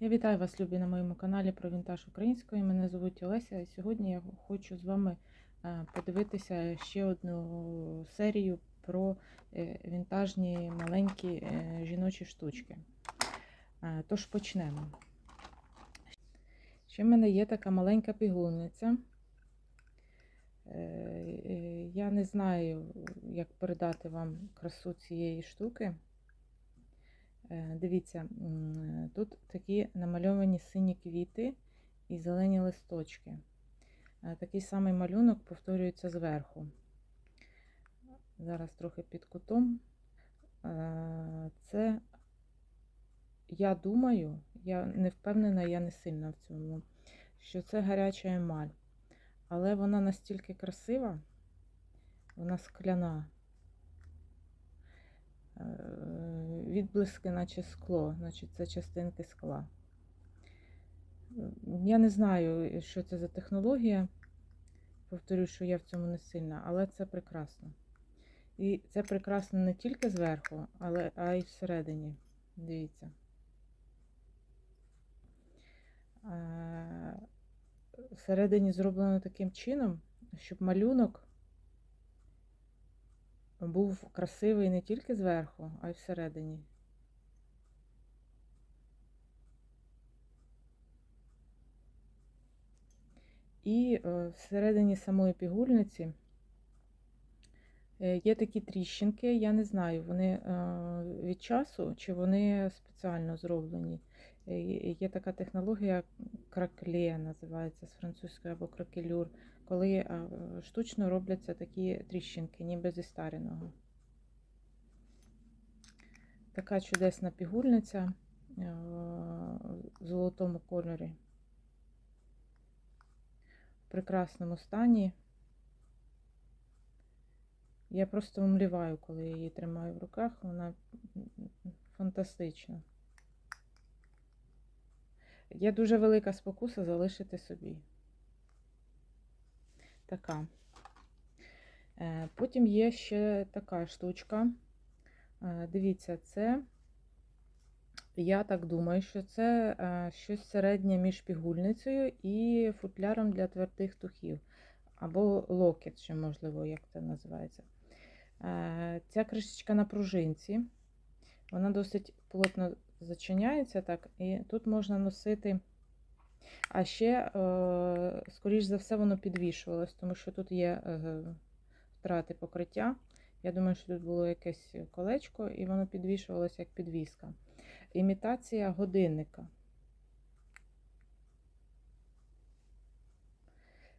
Я вітаю вас, любі, на моєму каналі про вінтаж українською. Мене звуть Олеся, і сьогодні я хочу з вами е, подивитися ще одну серію про е, вінтажні маленькі е, жіночі штучки. Тож почнемо. Ще в мене є така маленька пігулниця. Е, Я не знаю, як передати вам красу цієї штуки. Е, Дивіться, тут такі намальовані сині квіти і зелені листочки. Е, Такий самий малюнок повторюється зверху. Зараз трохи під кутом. Е, Це, я думаю, я не впевнена, я не сильна в цьому, що це гаряча емаль. Але вона настільки красива, вона скляна. Відблиски, наче скло, значить це частинки скла. Я не знаю, що це за технологія. Повторюю, що я в цьому не сильна, але це прекрасно. І це прекрасно не тільки зверху, але а й всередині. Дивіться. Всередині зроблено таким чином, щоб малюнок був красивий не тільки зверху, а й всередині. І е, всередині самої пігульниці е, є такі тріщинки, я не знаю, вони е, від часу чи вони спеціально зроблені. Є така технологія кракле, називається з французької або кракелюр, коли е, штучно робляться такі тріщинки, ніби зі стареного. Така чудесна пігульниця е, в золотому кольорі. В прекрасному стані. Я просто умліваю, коли я її тримаю в руках. Вона фантастична. Є дуже велика спокуса залишити собі. Така. Е, Потім є ще така штучка. Е, Дивіться, це, я так думаю, що це е, щось середнє між пігульницею і футляром для твердих тухів. Або локет, ще можливо, як це називається. Ця кришечка на пружинці. Вона досить плотно зачиняється так, і тут можна носити. А ще, е, скоріш за все, воно підвішувалось, тому що тут є е, втрати покриття. Я думаю, що тут було якесь колечко, і воно підвішувалося як підвіска. Імітація годинника.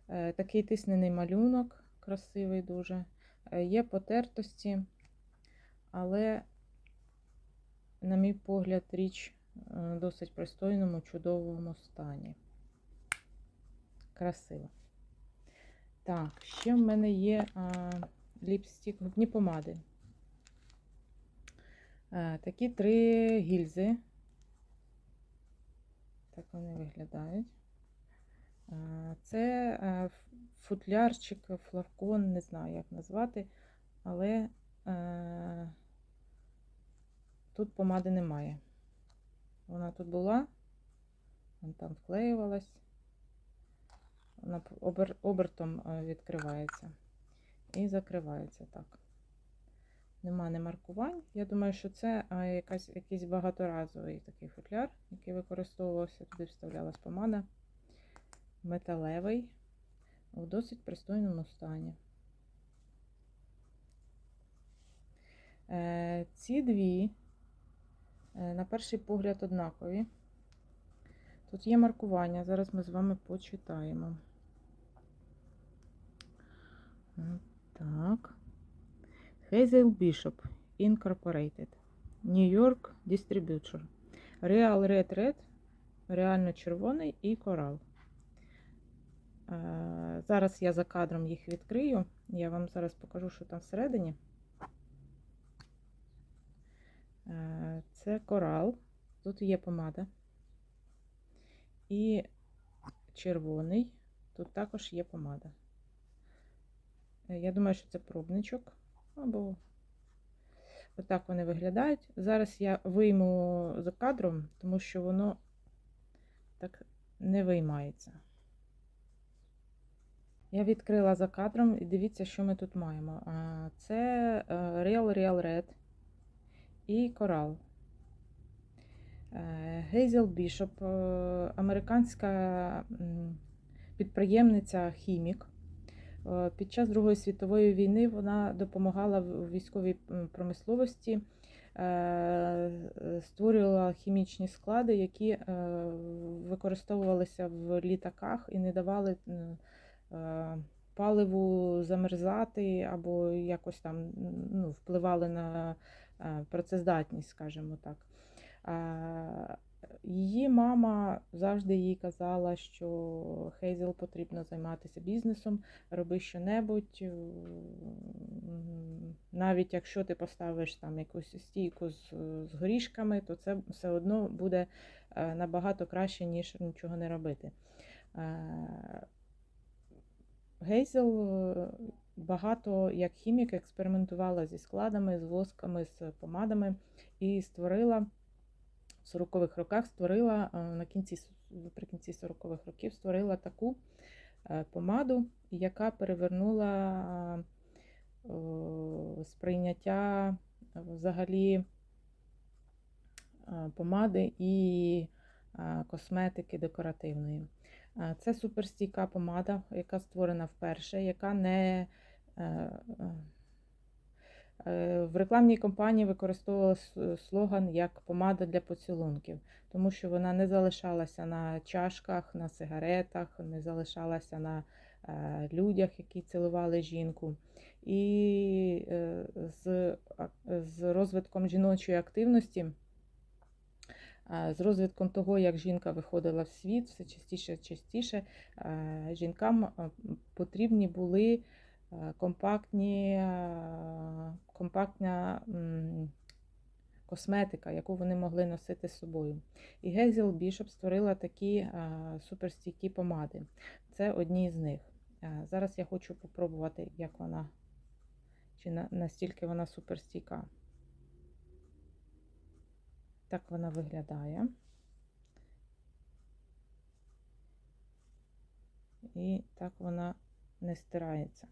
Е, Такий тиснений малюнок, красивий дуже. Є потертості, але, на мій погляд, річ досить пристойному, чудовому стані. Красиво. Так, ще в мене є а, ліпстик, губні помади. А, такі три гільзи. Так вони виглядають. А, це а, футлярчик, флакон, не знаю, як назвати, але а, тут помади немає. Вона тут була, там вклеювалась. Вона обер, обертом е, відкривається і закривається так. Нема не маркувань. Я думаю, що це е, якась, якийсь багаторазовий такий футляр, який використовувався, туди вставлялась помада. Металевий, у досить пристойному стані. Е, Ці дві, на перший погляд, однакові. Тут є маркування, зараз ми з вами почитаємо. Так. Hazel Bishop Incorporated. New York Distributor. Real Red Red. Реально червоний і корал. Е, Зараз я за кадром їх відкрию. Я вам зараз покажу, що там всередині. Е, Це корал. Тут є помада. І червоний. Тут також є помада. Е, Я думаю, що це пробничок. Або отак вони виглядають. Зараз я вийму за кадром, тому що воно так не виймається. Я відкрила за кадром і дивіться, що ми тут маємо. Це е, Real Real Red і Coral. Гейзел Бішоп, е, американська підприємниця хімік. Е, Під час Другої світової війни вона допомагала в військовій промисловості, е, створювала хімічні склади, які е, використовувалися в літаках і не давали е, паливу замерзати або якось там ну, впливали на е, працездатність, скажімо так. Її мама завжди їй казала, що Хейзел потрібно займатися бізнесом, роби що-небудь. Навіть якщо ти поставиш там якусь стійку з, з горішками, то це все одно буде е, набагато краще, ніж нічого не робити. Е, Гейзел е, багато як хімік експериментувала зі складами, з восками, з помадами і створила в 40-х роках створила е, на кінці наприкінці 40-х років створила таку е, помаду, яка перевернула е, сприйняття взагалі помади і косметики декоративної. Це суперстійка помада, яка створена вперше, яка не В рекламній кампанії використовувала слоган як помада для поцілунків, тому що вона не залишалася на чашках, на сигаретах, не залишалася на е, людях, які цілували жінку. І е, з, з розвитком жіночої активності, е, з розвитком того, як жінка виходила в світ, все частіше частіше е, жінкам е, потрібні були е, компактні, е, компактна косметика, яку вони могли носити з собою. І Гейзел Бішоп створила такі е, суперстійкі помади. Це одні з них. Е, Зараз я хочу попробувати, як вона, чи настільки вона суперстійка. Так вона виглядає. І так вона не стирається.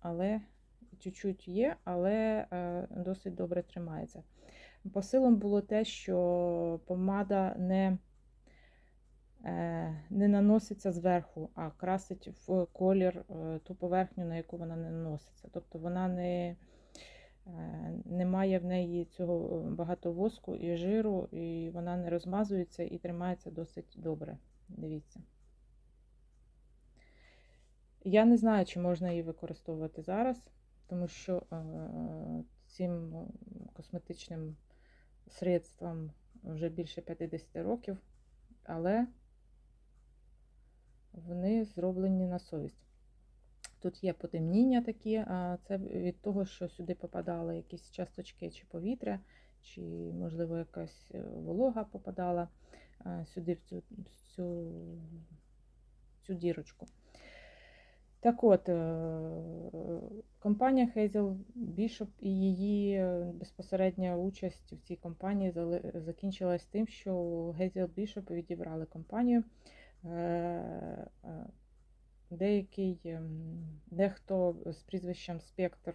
Але чуть-чуть є, але е, досить добре тримається. Посилом було те, що помада не, е, не наноситься зверху, а красить в колір е, ту поверхню, на яку вона не наноситься. Тобто вона не, має в неї цього багато воску і жиру, і вона не розмазується і тримається досить добре. Дивіться. Я не знаю, чи можна її використовувати зараз, тому що е, цим е, косметичним средствам вже більше 50 років, але вони зроблені на совість. Тут є потемніння такі, а це від того, що сюди попадали якісь часточки чи повітря, чи, можливо, якась е, волога попадала сюди, в цю, цю, цю дірочку. Так от, е, компанія Hazel Bishop і її е, безпосередня участь в цій компанії закінчилась тим, що Hazel Bishop відібрали компанію. Е, е, Деякий, ем, дехто з прізвищем Спектр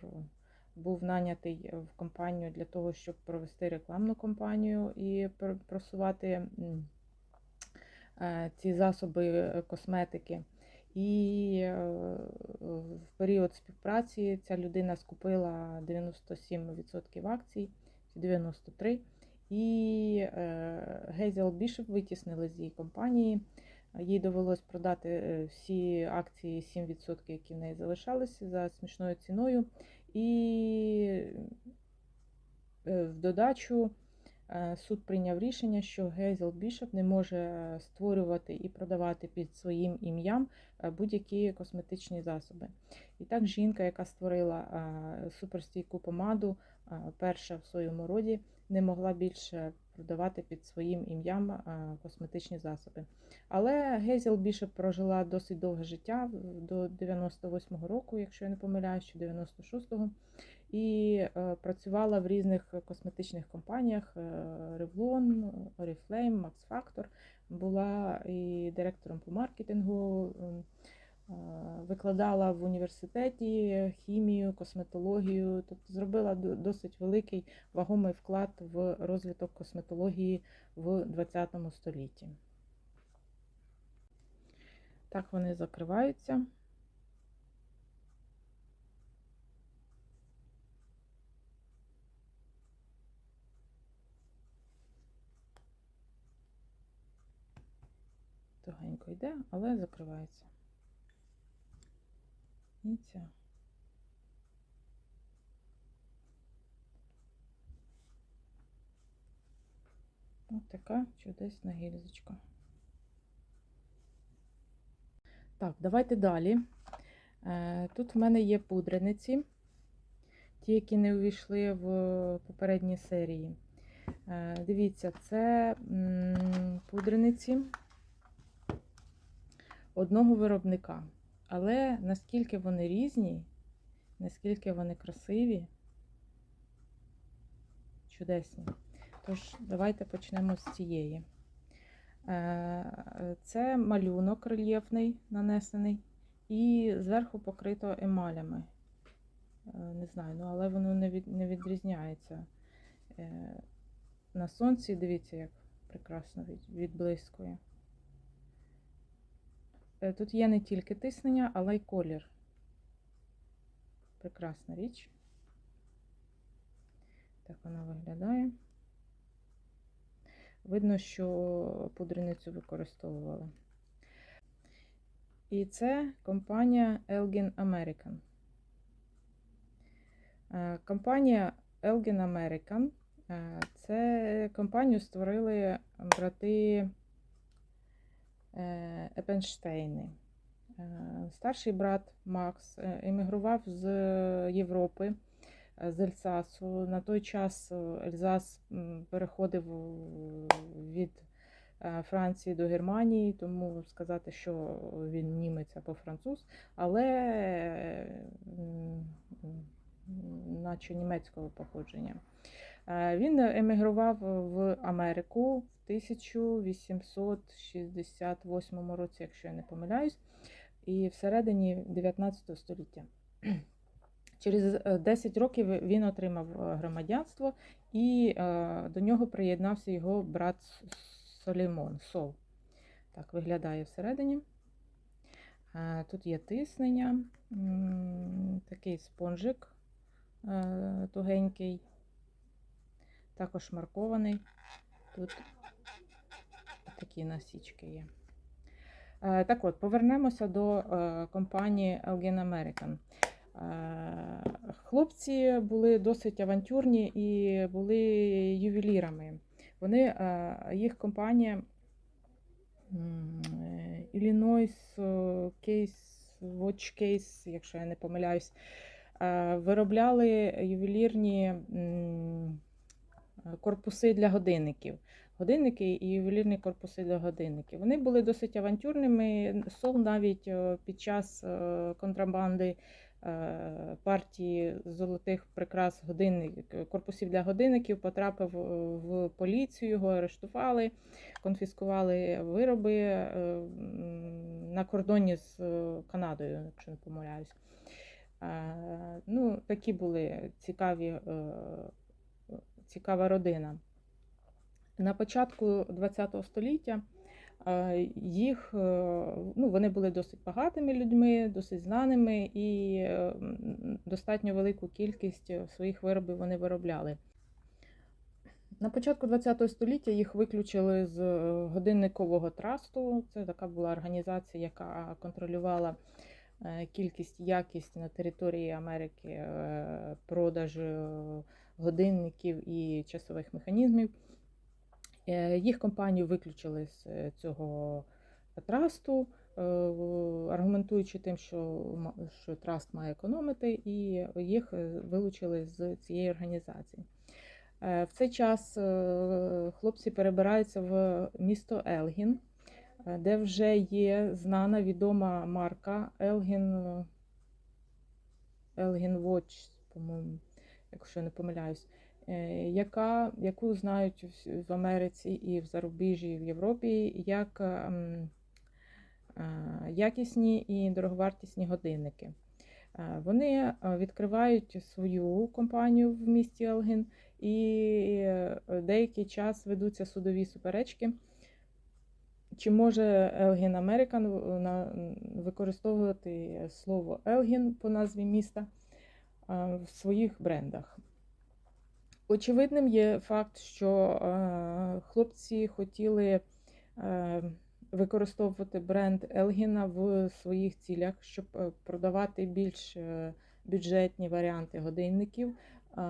був нанятий в компанію для того, щоб провести рекламну кампанію і пр- просувати е, ці засоби е, косметики. І е, в період співпраці ця людина скупила 97% акцій, 93%. І Гейзел Бішоп витіснили з її компанії. Їй довелось продати е, всі акції 7%, які в неї залишалися за смішною ціною. І е, в додачу е, суд прийняв рішення, що Гейзел Бішоп не може е, створювати і продавати під своїм ім'ям е, будь-які косметичні засоби. І так жінка, яка створила е, суперстійку помаду, е, перша в своєму роді, не могла більше продавати під своїм ім'ям е, косметичні засоби. Але Гейзел Бішоп прожила досить довге життя до 98-го року, якщо я не помиляюсь, чи 96-го. І е, працювала в різних косметичних компаніях: е, Revlon, Oriflame, Max Factor. Була і директором по маркетингу, е, викладала в університеті хімію, косметологію, тобто зробила досить великий вагомий вклад в розвиток косметології в ХХ столітті. Так вони закриваються. Тугенько йде, але закривається. І ця. Ось така чудесна гільзочка. Так, давайте далі. Е, Тут в мене є пудрениці, ті, які не увійшли в попередні серії. Е, Дивіться, це пудрениці одного виробника. Але наскільки вони різні, наскільки вони красиві, чудесні. Тож, давайте почнемо з цієї. Е, Це малюнок рельєфний, нанесений, і зверху покрито емалями. Е, Не знаю, ну але воно не, від, не відрізняється. Е, На сонці, дивіться, як прекрасно від, відблискує. Е, Тут є не тільки тиснення, але й колір. Прекрасна річ. Так вона виглядає. Видно, що пудреницю використовували. І це компанія Elgin American. Е, Компанія Elgin American е, це компанію створили брати Епенштейни. Е, Старший брат Макс е, емігрував з Європи е, з Ельсасу. На той час е, Ельзас переходив е, від е, Франції до Германії, тому сказати, що він німець або француз, але е, наче німецького походження. Е, Він емігрував в Америку в 1868 році, якщо я не помиляюсь, і всередині 19 століття. Через е, 10 років він отримав е, громадянство, і е, до нього приєднався його брат Солімон Сол. Так виглядає всередині. Е, Тут є тиснення, такий спонжик е, тугенький, також маркований. Тут такі насічки є. Е, Так от, повернемося до е, компанії Elgin American. Е, Хлопці були досить авантюрні і були ювелірами. Вони, їх компанія Illinois Case, Watch Case, якщо я не помиляюсь, виробляли ювелірні корпуси для годинників. Годинники і ювелірні корпуси для годинників. Вони були досить авантюрними. Сол навіть е, під час е, контрабанди е, партії золотих прикрас годинник, корпусів для годинників потрапив е, в поліцію, його арештували, конфіскували вироби е, на кордоні з е, Канадою, якщо не помиляюсь. Е, Ну, такі були цікаві, е, цікава родина. На початку ХХ століття е, їх, е, ну, вони були досить багатими людьми, досить знаними і е, достатньо велику кількість своїх виробів вони виробляли. На початку ХХ століття їх виключили з годинникового трасту. Це така була організація, яка контролювала кількість якість на території Америки продажу годинників і часових механізмів. Е, Їх компанію виключили з е, цього трасту, е, аргументуючи тим, що, що траст має економити, і їх вилучили з цієї організації. В цей час хлопці перебираються в місто Елгін, де вже є знана відома марка Elgin, Elgin Watch, по-моєму. Якщо не помиляюсь, е, яка, яку знають в- Америці і в зарубіжжі, і в Європі, як ем, е, якісні і дороговартісні годинники. Е, Вони відкривають свою компанію в місті Елгін, і деякий час ведуться судові суперечки. Чи може Елгін Американ використовувати слово Елгін по назві міста в своїх брендах? Очевидним є факт, що е, хлопці хотіли е, використовувати бренд Елгіна в своїх цілях, щоб е, продавати більш е, бюджетні варіанти годинників, е,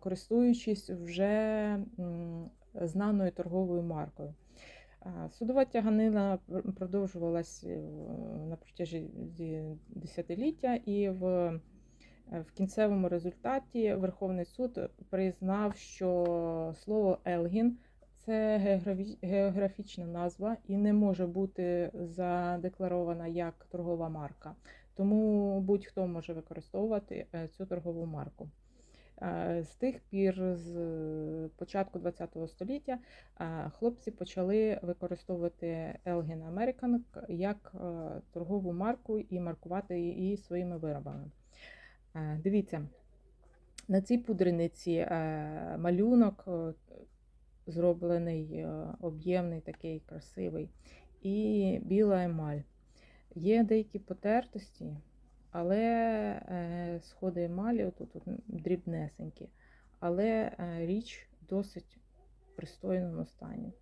користуючись вже знаною торговою маркою. Е, Судова тяганина пр- продовжувалась е, на протязі десятиліття, і в, е, в кінцевому результаті Верховний суд признав, що слово Елгін це географічна назва і не може бути задекларована як торгова марка. Тому будь-хто може використовувати е, цю торгову марку. Е, З тих пір, з е, початку ХХ століття, е, хлопці почали використовувати Elgin American як е, торгову марку і маркувати її своїми виробами. Е, Дивіться, на цій пудрениці е, малюнок е, зроблений, об'ємний, такий красивий, і біла емаль. Є деякі потертості, але сходи емалі отут от дрібнесенькі, але річ досить пристойному стані.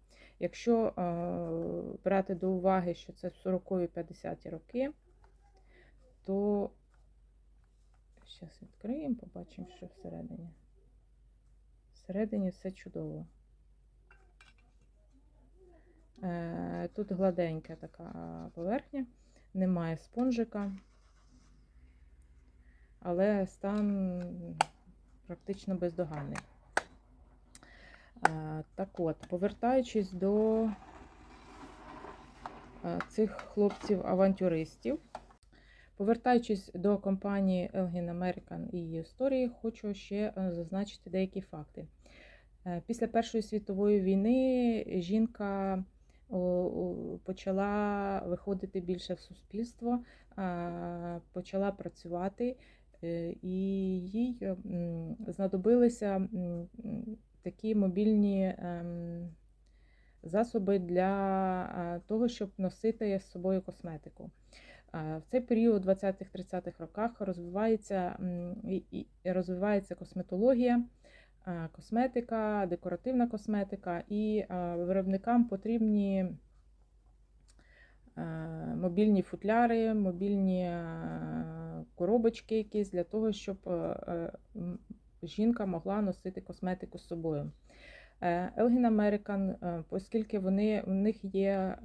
Якщо брати до уваги, що це 40-50 роки, то зараз відкриємо, побачимо, що всередині. Всередині все чудово. Е, Тут гладенька така поверхня, немає спонжика, але стан практично бездоганний. Е, Так от, повертаючись до е, цих хлопців-авантюристів, повертаючись до компанії Elgin American і її історії, хочу ще е, зазначити деякі факти. Е, Після Першої світової війни жінка почала виходити більше в суспільство, почала працювати, е, і їй знадобилися такі мобільні ем, засоби для того, щоб носити з собою косметику. В цей період, 20-30-х роках, розвивається, і- розвивається косметологія косметика, декоративна косметика, і виробникам потрібні мобільні футляри, мобільні коробочки якісь для того, щоб жінка могла носити косметику з собою. Е, Elgin American, е, оскільки вони, в них є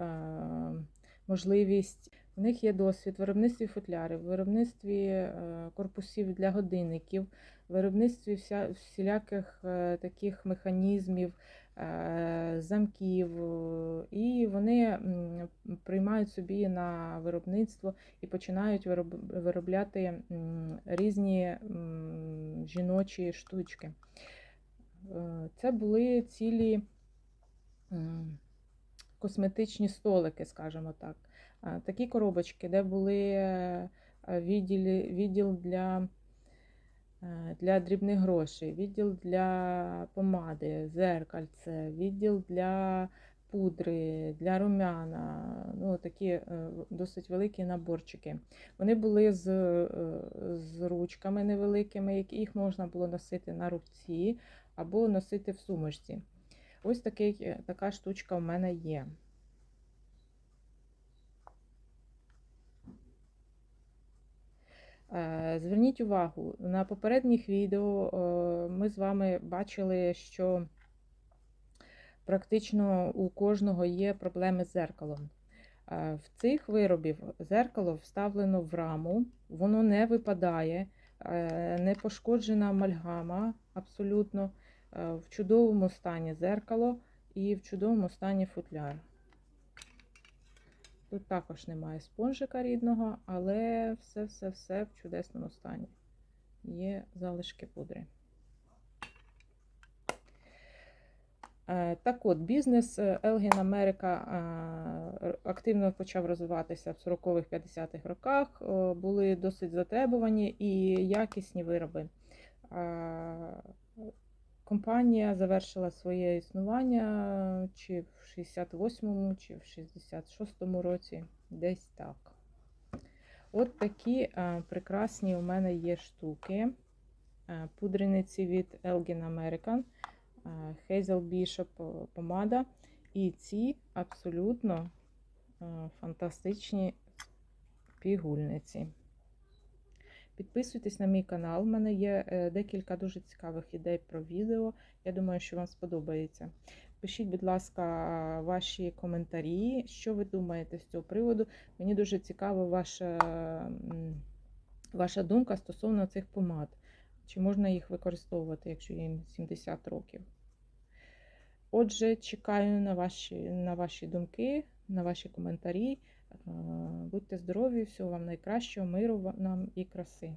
можливість, в них є досвід в виробництві футлярів, виробництві е, корпусів для годинників, виробництві вся, всіляких е, таких механізмів, е, замків, і вони приймають собі на виробництво і починають виробляти різні жіночі штучки. Це були цілі косметичні столики, скажімо так. Такі коробочки, де були е, відділі, відділ для, е, для дрібних грошей, відділ для помади, зеркальце, відділ для пудри, для румяна, ну, такі е, досить великі наборчики. Вони були з, з ручками невеликими, які їх можна було носити на руці або носити в сумочці. Ось такий, така штучка в мене є. Зверніть увагу, на попередніх відео е, ми з вами бачили, що практично у кожного є проблеми з зеркалом. Е, В цих виробів зеркало вставлено в раму, воно не випадає, е, не пошкоджена амальгама абсолютно, е, в чудовому стані зеркало і в чудовому стані футляр. Тут також немає спонжика рідного, але все-все-все в чудесному стані. Є залишки пудри. Е, так от, бізнес Елген Америка активно почав розвиватися в 40-х-50-х роках, е, були досить затребувані і якісні вироби. Е, Е, Компанія завершила своє існування чи в 68-му, чи в 66-му році, десь так. От такі е, прекрасні у мене є штуки. Е, Пудрениці від Elgin American, е, Hazel Bishop помада. І ці абсолютно е, фантастичні пігульниці. Підписуйтесь на мій канал. У мене є е, декілька дуже цікавих ідей про відео. Я думаю, що вам сподобається. Пишіть, будь ласка, ваші коментарі, що ви думаєте з цього приводу. Мені дуже цікава ваша, ваша думка стосовно цих помад. Чи можна їх використовувати, якщо їм 70 років? Отже, чекаю на ваші, на ваші думки, на ваші коментарі. Е, Будьте здорові, всього вам найкращого, миру нам і краси.